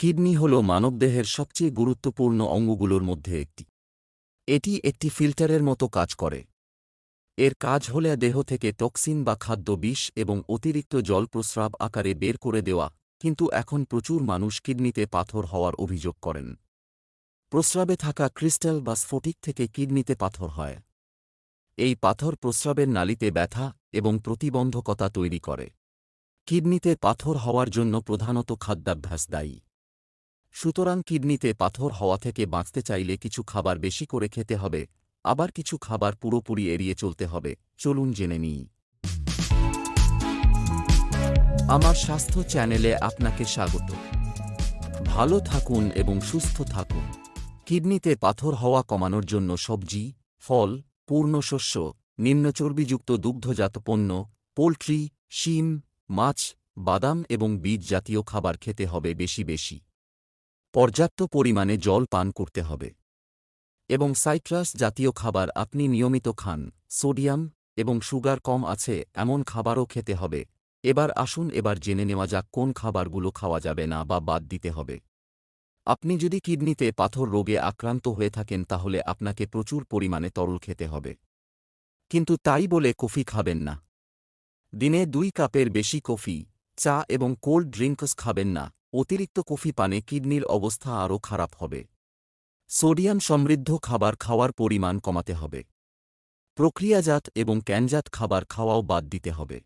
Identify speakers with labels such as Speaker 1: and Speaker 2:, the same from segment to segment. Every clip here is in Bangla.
Speaker 1: কিডনি হল মানবদেহের সবচেয়ে গুরুত্বপূর্ণ অঙ্গগুলোর মধ্যে একটি। এটি একটি ফিল্টারের মতো কাজ করে। এর কাজ হলে দেহ থেকে টক্সিন বা খাদ্য বিষ এবং অতিরিক্ত জল প্রস্রাব আকারে বের করে দেওয়া, কিন্তু এখন প্রচুর মানুষ কিডনিতে পাথর হওয়ার অভিযোগ করেন। প্রস্রাবে থাকা ক্রিস্টাল বা স্ফটিক থেকে কিডনিতে পাথর হয়। এই পাথর প্রস্রাবের নালিতে ব্যথা এবং প্রতিবন্ধকতা তৈরি করে। কিডনিতে পাথর হওয়ার জন্য প্রধানত খাদ্যাভ্যাস দায়ী। সুতরাং কিডনিতে পাথর হওয়া থেকে বাঁচতে চাইলে কিছু খাবার বেশি করে খেতে হবে, আবার কিছু খাবার পুরোপুরি এড়িয়ে চলতে হবে। চলুন জেনে নিই। আমার স্বাস্থ্য চ্যানেলে আপনাকে স্বাগত। ভালো থাকুন এবং সুস্থ থাকুন। কিডনিতে পাথর হওয়া কমানোর জন্য সবজি, ফল পূর্ণ শস্য নিম্নচর্বিযুক্ত দুগ্ধজাত পণ্য, পোলট্রি, শিম, মাছ, বাদাম এবং বীজ জাতীয় খাবার খেতে হবে বেশি বেশি। পর্যাপ্ত পরিমাণে জল পান করতে হবে। এবং সাইট্রাস জাতীয় খাবার আপনি নিয়মিত খান, সোডিয়াম এবং সুগার কম আছে এমন খাবারও খেতে হবে। এবার আসুন এবার জেনে নেওয়া যাক কোন খাবারগুলো খাওয়া যাবে না বা বাদ দিতে হবে। আপনি যদি কিডনিতে পাথর রোগে আক্রান্ত হয়ে থাকেন তাহলে আপনাকে প্রচুর পরিমাণে তরল খেতে হবে। কিন্তু তাই বলে কফি খাবেন না। দিনে দুই কাপের বেশি কফি, চা এবং কোল্ড ড্রিঙ্কস খাবেন না। অতিরিক্ত কফি পানে কিডনির অবস্থা আরও খারাপ হবে। সোডিয়াম সমৃদ্ধ খাবার খাওয়ার পরিমাণ কমাতে হবে। প্রক্রিয়াজাত এবং ক্যানজাত খাবার খাওয়াও বাদ দিতে হবে।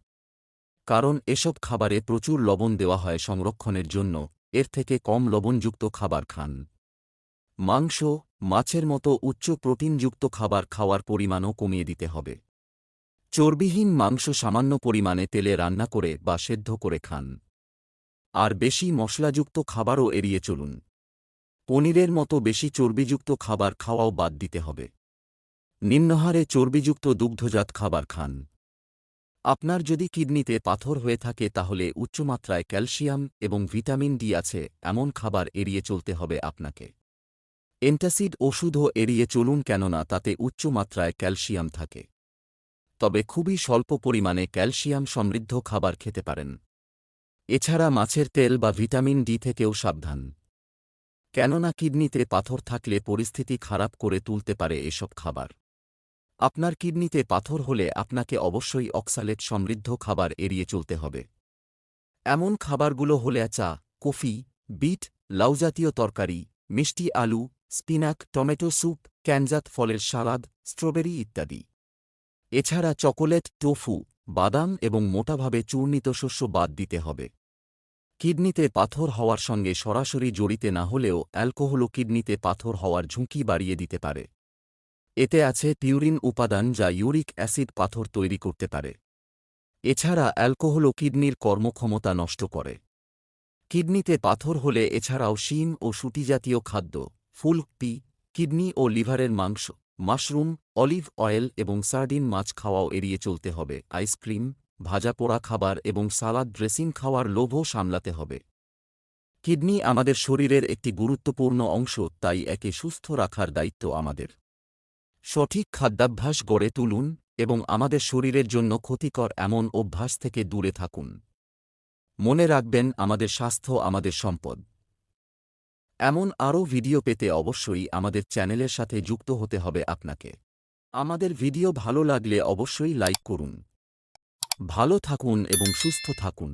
Speaker 1: কারণ এসব খাবারে প্রচুর লবণ দেওয়া হয় সংরক্ষণের জন্য, এর থেকে কম লবণযুক্ত খাবার খান। মাংস, মাছের মতো উচ্চ প্রোটিনযুক্ত খাবার খাওয়ার পরিমাণও কমিয়ে দিতে হবে। চর্বিহীন মাংস সামান্য পরিমাণে তেলে রান্না করে বা সেদ্ধ করে খান। আর বেশি মশলাযুক্ত খাবারও এড়িয়ে চলুন। পনিরের মতো বেশি চর্বিযুক্ত খাবার খাওয়াও বাদ দিতে হবে। নিম্নহারে চর্বিযুক্ত দুগ্ধজাত খাবার খান। আপনার যদি কিডনিতে পাথর হয়ে থাকে তাহলে উচ্চমাত্রায় ক্যালসিয়াম এবং ভিটামিন ডি আছে, এমন খাবার এড়িয়ে চলতে হবে আপনাকে। এন্টাসিড ওষুধও এড়িয়ে চলুন কেননা তাতে উচ্চমাত্রায় ক্যালসিয়াম থাকে। তবে খুবই স্বল্প পরিমাণে ক্যালসিয়াম সমৃদ্ধ খাবার খেতে পারেন। এছাড়া মাছের তেল বা ভিটামিন ডি থেকেও সাবধান। কেননা কিডনিতে পাথর থাকলে পরিস্থিতি খারাপ করে তুলতে পারে এসব খাবার। আপনার কিডনিতে পাথর হলে আপনাকে অবশ্যই অক্সালেট সমৃদ্ধ খাবার এড়িয়ে চলতে হবে। এমন খাবারগুলো হলে চা, কফি, বিট, লাউজাতীয় তরকারি, মিষ্টি আলু, স্পিনাক, টমেটো স্যুপ, ক্যানজাত ফলের সালাদ, স্ট্রবেরি ইত্যাদি। এছাড়া চকোলেট, টোফু বাদাম এবং মোটাভাবে চূর্ণিত শস্য বাদ দিতে হবে। কিডনিতে পাথর হওয়ার সঙ্গে সরাসরি জড়িতে না হলেও অ্যালকোহলও কিডনিতে পাথর হওয়ার ঝুঁকি বাড়িয়ে দিতে পারে। এতে আছে পিউরিন উপাদান যা ইউরিক অ্যাসিড পাথর তৈরি করতে পারে। এছাড়া অ্যালকোহলও কিডনির কর্মক্ষমতা নষ্ট করে। কিডনিতে পাথর হলে এছাড়াও শিম ও সুটিজাতীয় খাদ্য, ফুল পি কিডনি ও লিভারের মাংস মাশরুম, অলিভ অয়েল এবং সার্ডিন মাছ খাওয়াও এড়িয়ে চলতে হবে। আইসক্রিম ভাজা পোড়া খাবার এবং সালাদ ড্রেসিং খাওয়ার লোভও সামলাতে হবে। কিডনি আমাদের শরীরের একটি গুরুত্বপূর্ণ অংশ, তাই একে সুস্থ রাখার দায়িত্ব আমাদের। সঠিক খাদ্যাভ্যাস গড়ে তুলুন এবং আমাদের শরীরের জন্য ক্ষতিকর এমন অভ্যাস থেকে দূরে থাকুন। মনে রাখবেন, আমাদের স্বাস্থ্য আমাদের সম্পদ। এমন আরও ভিডিও পেতে অবশ্যই আমাদের চ্যানেলের সাথে যুক্ত হতে হবে আপনাকে। আমাদের ভিডিও ভালো লাগলে অবশ্যই লাইক করুন। ভালো থাকুন এবং সুস্থ থাকুন।